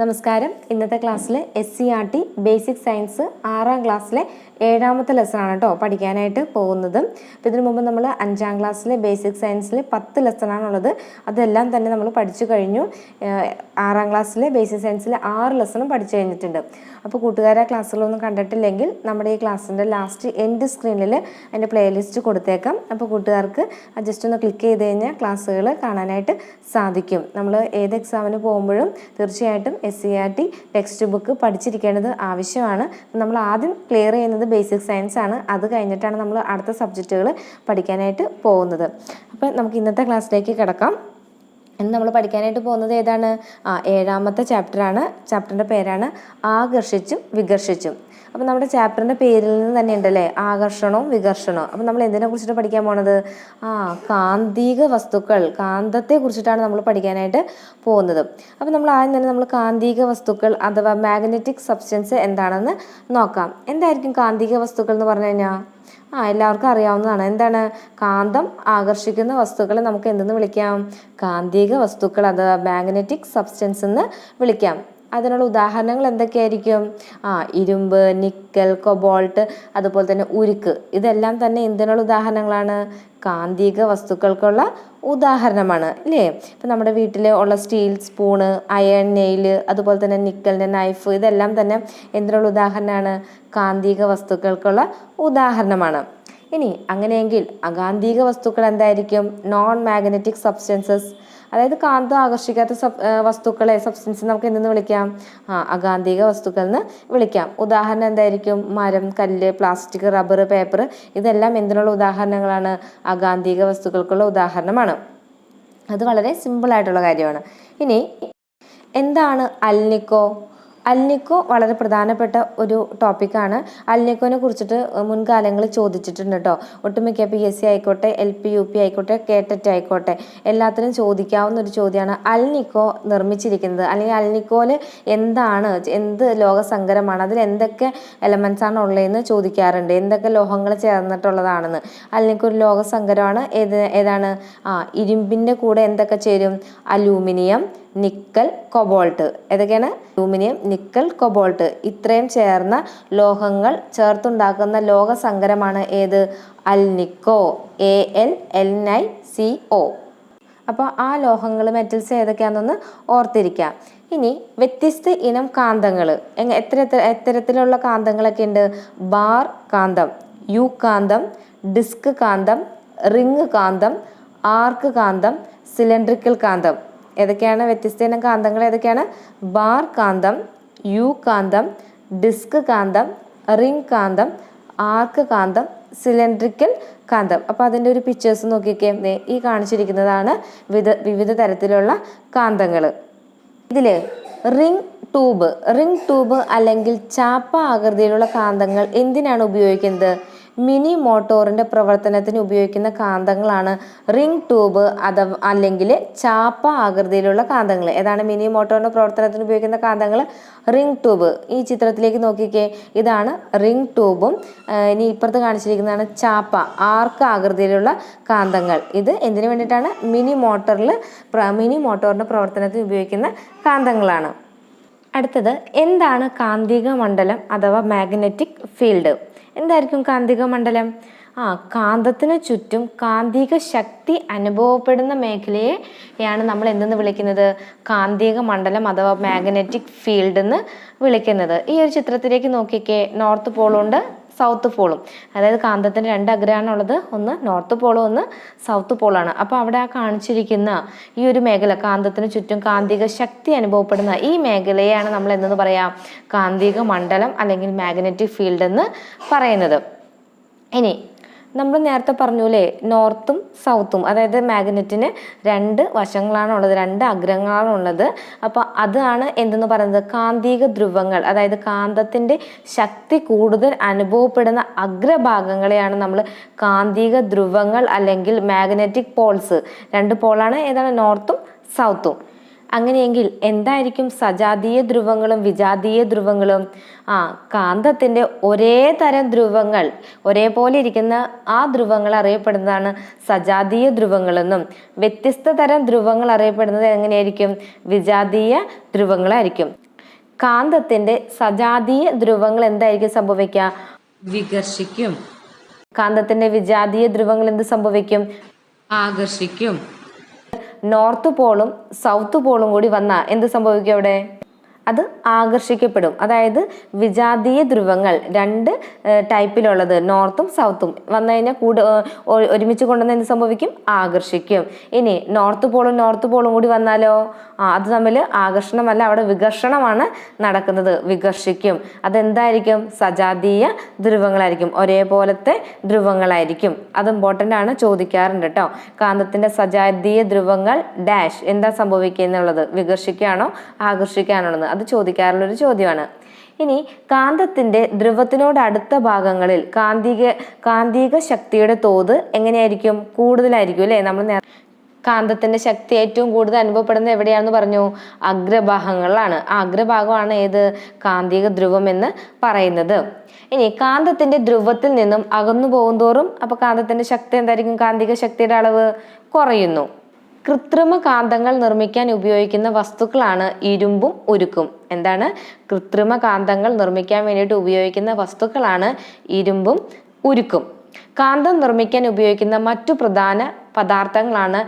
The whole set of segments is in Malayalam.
നമസ്കാരം. ഇന്നത്തെ ക്ലാസ്സിൽ S C R T basic science ആറാം ക്ലാസ്സിലെ ഏഴാമത്തെ ലെസണാണ് കേട്ടോ പഠിക്കാനായിട്ട് പോകുന്നത്. അപ്പോൾ ഇതിനു മുമ്പ് നമ്മൾ അഞ്ചാം ക്ലാസ്സിലെ ബേസിക് സയൻസിൽ പത്ത് ലെസണാണുള്ളത് അതെല്ലാം തന്നെ നമ്മൾ പഠിച്ചു കഴിഞ്ഞു. ആറാം ക്ലാസ്സിലെ ബേസിക് സയൻസിലെ ആറ് ലെസണും പഠിച്ചു കഴിഞ്ഞിട്ടുണ്ട്. അപ്പോൾ കൂട്ടുകാരെ ക്ലാസ്സുകളൊന്നും കണ്ടിട്ടില്ലെങ്കിൽ നമ്മുടെ ഈ ക്ലാസ്സിന്റെ ലാസ്റ്റ് എൻഡ് സ്ക്രീനിൽ അതിന്റെ പ്ലേലിസ്റ്റ് കൊടുത്തേക്കാം. അപ്പോൾ കൂട്ടുകാർക്ക് ജസ്റ്റ് ഒന്ന് ക്ലിക്ക് ചെയ്ത് കഴിഞ്ഞാൽ ക്ലാസ്സുകൾ കാണാനായിട്ട് സാധിക്കും. നമ്മൾ ഏത് എക്സാമിന് പോകുമ്പോഴും തീർച്ചയായിട്ടും S C R T text book പഠിച്ചിരിക്കേണ്ടത് ആവശ്യമാണ്. നമ്മൾ ആദ്യം ക്ലിയർ ചെയ്യുന്നത് ബേസിക് സയൻസ് ആണ്. അത് കഴിഞ്ഞിട്ടാണ് നമ്മൾ അടുത്ത സബ്ജക്റ്റുകൾ പഠിക്കാനായിട്ട് പോകുന്നത്. അപ്പോൾ നമുക്ക് ഇന്നത്തെ ക്ലാസ്സിലേക്ക് കിടക്കാം. ഇന്ന് നമ്മൾ പഠിക്കാനായിട്ട് പോകുന്നത് ഏതാണ്? ആ ഏഴാമത്തെ ചാപ്റ്ററാണ് ചാപ്റ്ററിന്റെ പേരാണ് ആകർഷിച്ചും വികർഷിച്ചും. അപ്പോൾ നമ്മുടെ ചാപ്റ്ററിന്റെ പേരിൽ നിന്ന് തന്നെ ഉണ്ടല്ലേ ആകർഷണവും വികർഷണവും. അപ്പോൾ നമ്മൾ എന്തിനെ കുറിച്ചിട്ട് പഠിക്കാൻ പോണത്? ആ കാന്തിക വസ്തുക്കൾ. കാന്തത്തെ കുറിച്ചിട്ടാണ് നമ്മൾ പഠിക്കാനായിട്ട് പോകുന്നത്. അപ്പോൾ നമ്മൾ ആദ്യം തന്നെ നമ്മൾ കാന്തിക വസ്തുക്കൾ അഥവാ മാഗ്നറ്റിക് സബ്സ്റ്റൻസ് എന്താണെന്ന് നോക്കാം. എന്തായിരിക്കും കാന്തിക വസ്തുക്കൾ എന്ന് പറഞ്ഞു കഴിഞ്ഞാൽ ആ എല്ലാവർക്കും അറിയാവുന്നതാണ്. എന്താണ്? കാന്തം ആകർഷിക്കുന്ന വസ്തുക്കളെ നമുക്ക് എന്തെന്ന് വിളിക്കാം? കാന്തിക വസ്തുക്കൾ അഥവാ മാഗ്നറ്റിക് സബ്സ്റ്റൻസ് എന്ന് വിളിക്കാം. അതിനുള്ള ഉദാഹരണങ്ങൾ എന്തൊക്കെയായിരിക്കും? ആ ഇരുമ്പ് നിക്കൽ കൊബോൾട്ട് അതുപോലെ തന്നെ ഉരുക്ക്. ഇതെല്ലാം തന്നെ എന്തിനുള്ള ഉദാഹരണങ്ങളാണ്? കാന്തിക വസ്തുക്കൾക്കുള്ള ഉദാഹരണമാണ് അല്ലേ ഇപ്പം നമ്മുടെ വീട്ടിൽ ഉള്ള സ്റ്റീൽ സ്പൂണ് അയൺ നെയിൽ അതുപോലെ തന്നെ നിക്കലിന്റെ നൈഫ് ഇതെല്ലാം തന്നെ എന്തിനുള്ള ഉദാഹരണമാണ്? കാന്തിക വസ്തുക്കൾക്കുള്ള ഉദാഹരണമാണ്. ഇനി അങ്ങനെയെങ്കിൽ അകാന്തിക വസ്തുക്കൾ എന്തായിരിക്കും? നോൺ മാഗ്നറ്റിക് സബ്സ്റ്റൻസസ് അതായത് കാന്തം ആകർഷിക്കാത്ത വസ്തുക്കളെ സബ്സ്റ്റൻസ് നമുക്ക് എന്തെന്ന് വിളിക്കാം? ആ അകാന്തിക വസ്തുക്കൾ എന്ന് വിളിക്കാം. ഉദാഹരണം എന്തായിരിക്കും? മരം കല്ല് പ്ലാസ്റ്റിക് റബ്ബർ പേപ്പർ ഇതെല്ലാം എന്തിനുള്ള ഉദാഹരണങ്ങളാണ്? അകാന്തിക വസ്തുക്കൾക്കുള്ള ഉദാഹരണമാണ്. അത് വളരെ സിമ്പിൾ ആയിട്ടുള്ള കാര്യമാണ്. ഇനി എന്താണ് അൽനിക്കോ? അൽനിക്കോ വളരെ പ്രധാനപ്പെട്ട ഒരു ടോപ്പിക്കാണ്. അൽനിക്കോനെ കുറിച്ചിട്ട് മുൻകാലങ്ങളിൽ ചോദിച്ചിട്ടുണ്ട് കേട്ടോ ഒട്ടുമിക്ക പി എസ് സി ആയിക്കോട്ടെ എൽ പി യു പി ആയിക്കോട്ടെ കേട്ടറ്റ് ആയിക്കോട്ടെ എല്ലാത്തിനും ചോദിക്കാവുന്ന ഒരു ചോദ്യമാണ് അൽനിക്കോ നിർമ്മിച്ചിരിക്കുന്നത്. അല്ലെങ്കിൽ അൽനിക്കോയിൽ എന്താണ് എന്ത് ലോകസങ്കരമാണ് അതിൽ എന്തൊക്കെ എലമെൻസ് ആണ് ഉള്ളതെന്ന് ചോദിക്കാറുണ്ട്. എന്തൊക്കെ ലോഹങ്ങൾ ചേർന്നിട്ടുള്ളതാണെന്ന്. അൽനിക്കോ ഒരു ലോകസങ്കരമാണ്. ഏത് ഏതാണ്? ആ ഇരുമ്പിന്റെ കൂടെ എന്തൊക്കെ ചേരും? Aluminium nickel cobalt. ഏതൊക്കെയാണ്? Aluminium nickel cobalt. ഇത്രയും ചേർന്ന ലോഹങ്ങൾ ചേർത്തുണ്ടാക്കുന്ന ലോകസങ്കരമാണ് ഏത്? Alnico A L L I C O. അപ്പോൾ ആ ലോഹങ്ങൾ മെറ്റൽസ് ഏതൊക്കെയാണെന്നൊന്ന് ഓർത്തിരിക്കാം. ഇനി വ്യത്യസ്ത ഇനം കാന്തങ്ങൾ. എത്ര എത്തരത്തിലുള്ള കാന്തങ്ങളൊക്കെ ഉണ്ട്? ബാർ കാന്തം യു കാന്തം ഡിസ്ക് കാന്തം റിങ് കാന്തം ആർക്ക് കാന്തം സിലിണ്ട്രിക്കൽ കാന്തം. ഏതൊക്കെയാണ് വ്യത്യസ്ത ഇനം കാന്തങ്ങൾ? ഏതൊക്കെയാണ്? ബാർ കാന്തം യു കാന്തം ഡിസ്ക് കാന്തം റിംഗ് കാന്തം ആർക്ക് കാന്തം സിലിണ്ട്രിക്കൽ കാന്തം. അപ്പോൾ അതിന്റെ ഒരു പിക്ചേഴ്സ് നോക്കിയൊക്കെ ഈ കാണിച്ചിരിക്കുന്നതാണ് വിവിധ വിവിധ തരത്തിലുള്ള കാന്തങ്ങൾ. ഇതിൽ റിംഗ് ട്യൂബ് റിംഗ് ട്യൂബ് അല്ലെങ്കിൽ ചാപ്പ ആകൃതിയിലുള്ള കാന്തങ്ങൾ എന്തിനാണ് ഉപയോഗിക്കുന്നത്? മിനി മോട്ടോറിന്റെ പ്രവർത്തനത്തിന് ഉപയോഗിക്കുന്ന കാന്തങ്ങളാണ് റിംഗ് ട്യൂബ് അഥവാ അല്ലെങ്കിൽ ചാപ്പ ആകൃതിയിലുള്ള കാന്തങ്ങൾ. ഏതാണ് മിനി മോട്ടോറിന്റെ പ്രവർത്തനത്തിന് ഉപയോഗിക്കുന്ന കാന്തങ്ങൾ? Ring tube. ഈ ചിത്രത്തിലേക്ക് നോക്കിക്കേ. ഇതാണ് റിംഗ് ട്യൂബും ഇനി ഇപ്പുറത്ത് കാണിച്ചിരിക്കുന്നതാണ് ചാപ്പ ആർക്ക് ആകൃതിയിലുള്ള കാന്തങ്ങൾ. ഇത് എന്തിനു വേണ്ടിയിട്ടാണ്? മിനി മോട്ടറിൽ മിനി മോട്ടോറിന്റെ പ്രവർത്തനത്തിന് ഉപയോഗിക്കുന്ന കാന്തങ്ങളാണ്. അടുത്തത് എന്താണ് കാന്തിക മണ്ഡലം അഥവാ മാഗ്നറ്റിക് ഫീൽഡ്? എന്തായിരിക്കും കാന്തിക മണ്ഡലം ആ കാന്തത്തിന് ചുറ്റും കാന്തിക ശക്തി അനുഭവപ്പെടുന്ന മേഖലയെയാണ് നമ്മൾ എന്തെന്ന് വിളിക്കുന്നത്? കാന്തിക മണ്ഡലം അഥവാ മാഗ്നറ്റിക് ഫീൽഡ് എന്ന് വിളിക്കുന്നത്. ഈ ഒരു ചിത്രത്തിലേക്ക് നോക്കിക്കേ. നോർത്ത് പോളുണ്ട് സൗത്ത് പോളും അതായത് കാന്തത്തിന് രണ്ട് അഗ്രഹമാണുള്ളത് ഒന്ന് നോർത്ത് പോളും ഒന്ന് സൗത്ത് പോളാണ് അപ്പോൾ അവിടെ ആ കാണിച്ചിരിക്കുന്ന ഈ ഒരു മേഖല കാന്തത്തിന് ചുറ്റും കാന്തിക ശക്തി അനുഭവപ്പെടുന്ന ഈ മേഖലയാണ് നമ്മൾ എന്തെന്ന് പറയാം? കാന്തിക മണ്ഡലം അല്ലെങ്കിൽ മാഗ്നറ്റിക് ഫീൽഡ് എന്ന് പറയുന്നത്. ഇനി നമ്മൾ നേരത്തെ പറഞ്ഞൂലേ നോർത്തും സൗത്തും അതായത് മാഗ്നറ്റിന് രണ്ട് വശങ്ങളാണുള്ളത് രണ്ട് അഗ്രങ്ങളാണ് ഉള്ളത്. അപ്പോൾ അതാണ് എന്തെന്ന് പറയുന്നത്? കാന്തിക ധ്രുവങ്ങൾ. അതായത് കാന്തത്തിന്റെ ശക്തി കൂടുതൽ അനുഭവപ്പെടുന്ന അഗ്രഭാഗങ്ങളെയാണ് നമ്മൾ കാന്തിക ധ്രുവങ്ങൾ അല്ലെങ്കിൽ മാഗ്നറ്റിക് പോൾസ്. രണ്ട് പോളാണ് ഏതാണ്? നോർത്തും സൗത്തും. അങ്ങനെയെങ്കിൽ എന്തായിരിക്കും സജാതീയ ധ്രുവങ്ങളും വിജാതീയ ധ്രുവങ്ങളും? ആ കാന്തത്തിന്റെ ഒരേ തരം ധ്രുവങ്ങൾ ഒരേപോലെ ഇരിക്കുന്ന ആ ധ്രുവങ്ങൾ അറിയപ്പെടുന്നതാണ് സജാതീയ ധ്രുവങ്ങളെന്നും വ്യത്യസ്ത തരം ധ്രുവങ്ങൾ അറിയപ്പെടുന്നത് എങ്ങനെയായിരിക്കും? വിജാതീയ ധ്രുവങ്ങളായിരിക്കും. കാന്തത്തിന്റെ സജാതീയ ധ്രുവങ്ങൾ എന്തായിരിക്കും സംഭവിക്കുക? വികർഷിക്കും. കാന്തത്തിന്റെ വിജാതീയ ധ്രുവങ്ങൾ എന്ത് സംഭവിക്കും? ആകർഷിക്കും. നോർത്ത് പോളും സൗത്ത് പോളും കൂടി വന്നാൽ എന്ത് സംഭവിക്കും അവിടെ? അത് ആകർഷിക്കപ്പെടും. അതായത് വിജാതീയ ധ്രുവങ്ങൾ രണ്ട് ടൈപ്പിലുള്ളത് നോർത്തും സൗത്തും. വന്നു കഴിഞ്ഞാൽ കൂടെ ഒരുമിച്ച് കൊണ്ടുവന്ന് എന്ത് സംഭവിക്കും? ആകർഷിക്കും. ഇനി നോർത്ത് പോളും നോർത്ത് പോളും കൂടി വന്നാലോ? ആ അത് തമ്മിൽ ആകർഷണമല്ല അവിടെ വികർഷണമാണ് നടക്കുന്നത്. വികർഷിക്കും. അതെന്തായിരിക്കും? സജാതീയ ധ്രുവങ്ങളായിരിക്കും. ഒരേപോലത്തെ ധ്രുവങ്ങളായിരിക്കും. അത് ഇമ്പോർട്ടന്റ് ആണ് ചോദിക്കാറുണ്ട് കേട്ടോ കാന്തത്തിന്റെ സജാതീയ ധ്രുവങ്ങൾ ഡാഷ് എന്താ സംഭവിക്കുക എന്നുള്ളത്? വികർഷിക്കുകയാണോ? ആകർഷിക്കാനുള്ളത് എന്ന് അത് ചോദിക്കാറുള്ളൊരു ചോദ്യമാണ്. ഇനി കാന്തത്തിന്റെ ധ്രുവത്തിനോട് അടുത്ത ഭാഗങ്ങളിൽ കാന്തിക കാന്തിക ശക്തിയുടെ തോത് എങ്ങനെയായിരിക്കും? കൂടുതലായിരിക്കും അല്ലേ? നമ്മൾ കാന്തത്തിന്റെ ശക്തി ഏറ്റവും കൂടുതൽ അനുഭവപ്പെടുന്നത് എവിടെയാണെന്ന് പറഞ്ഞു? അഗ്രഭാഗങ്ങളിലാണ്. ആ അഗ്രഭാഗമാണ് ഏത്? കാന്തിക ധ്രുവം എന്ന് പറയുന്നത്. ഇനി കാന്തത്തിന്റെ ധ്രുവത്തിൽ നിന്നും അകന്നു പോകുന്തോറും അപ്പൊ കാന്തത്തിന്റെ ശക്തി എന്തായിരിക്കും? കാന്തിക ശക്തിയുടെ അളവ് കുറയുന്നു. കൃത്രിമ കാന്തങ്ങൾ നിർമ്മിക്കാൻ ഉപയോഗിക്കുന്ന വസ്തുക്കളാണ് ഇരുമ്പും ഉരുക്കും. എന്താണ്? കൃത്രിമ കാന്തങ്ങൾ നിർമ്മിക്കാൻ വേണ്ടിയിട്ട് ഉപയോഗിക്കുന്ന വസ്തുക്കളാണ് ഇരുമ്പും ഉരുക്കും. കാന്തം നിർമ്മിക്കാൻ ഉപയോഗിക്കുന്ന മറ്റു പ്രധാന പദാർത്ഥങ്ങളാണ്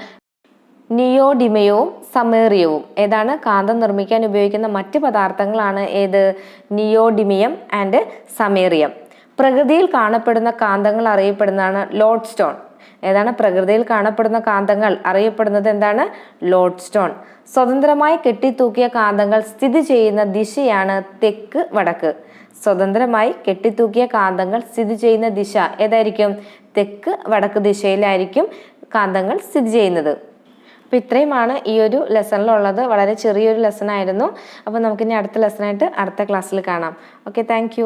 നിയോഡിമയവും സമേറിയവും. ഏതാണ്? കാന്തം നിർമ്മിക്കാൻ ഉപയോഗിക്കുന്ന മറ്റ് പദാർത്ഥങ്ങളാണ് ഏത്? Neodymium and samarium. പ്രകൃതിയിൽ കാണപ്പെടുന്ന കാന്തങ്ങൾ അറിയപ്പെടുന്നതാണ് ലോഡ് സ്റ്റോൺ ഏതാണ്? പ്രകൃതിയിൽ കാണപ്പെടുന്ന കാന്തങ്ങൾ. അറിയപ്പെടുന്നത് എന്താണ്? ലോഡ് സ്റ്റോൺ സ്വതന്ത്രമായി കെട്ടിത്തൂക്കിയ കാന്തങ്ങൾ സ്ഥിതി ചെയ്യുന്ന ദിശയാണ് തെക്ക് വടക്ക്. സ്വതന്ത്രമായി കെട്ടിത്തൂക്കിയ കാന്തങ്ങൾ സ്ഥിതി ചെയ്യുന്ന ദിശ ഏതായിരിക്കും? തെക്ക് വടക്ക് ദിശയിലായിരിക്കും കാന്തങ്ങൾ സ്ഥിതി ചെയ്യുന്നത്. അപ്പോൾ ഇത്രയുമാണ് ഈ ഒരു ലെസണിലുള്ളത് വളരെ ചെറിയൊരു ലെസൺ ആയിരുന്നു. അപ്പോൾ നമുക്കിനി അടുത്ത ലെസണായിട്ട് അടുത്ത ക്ലാസ്സിൽ കാണാം. Okay thank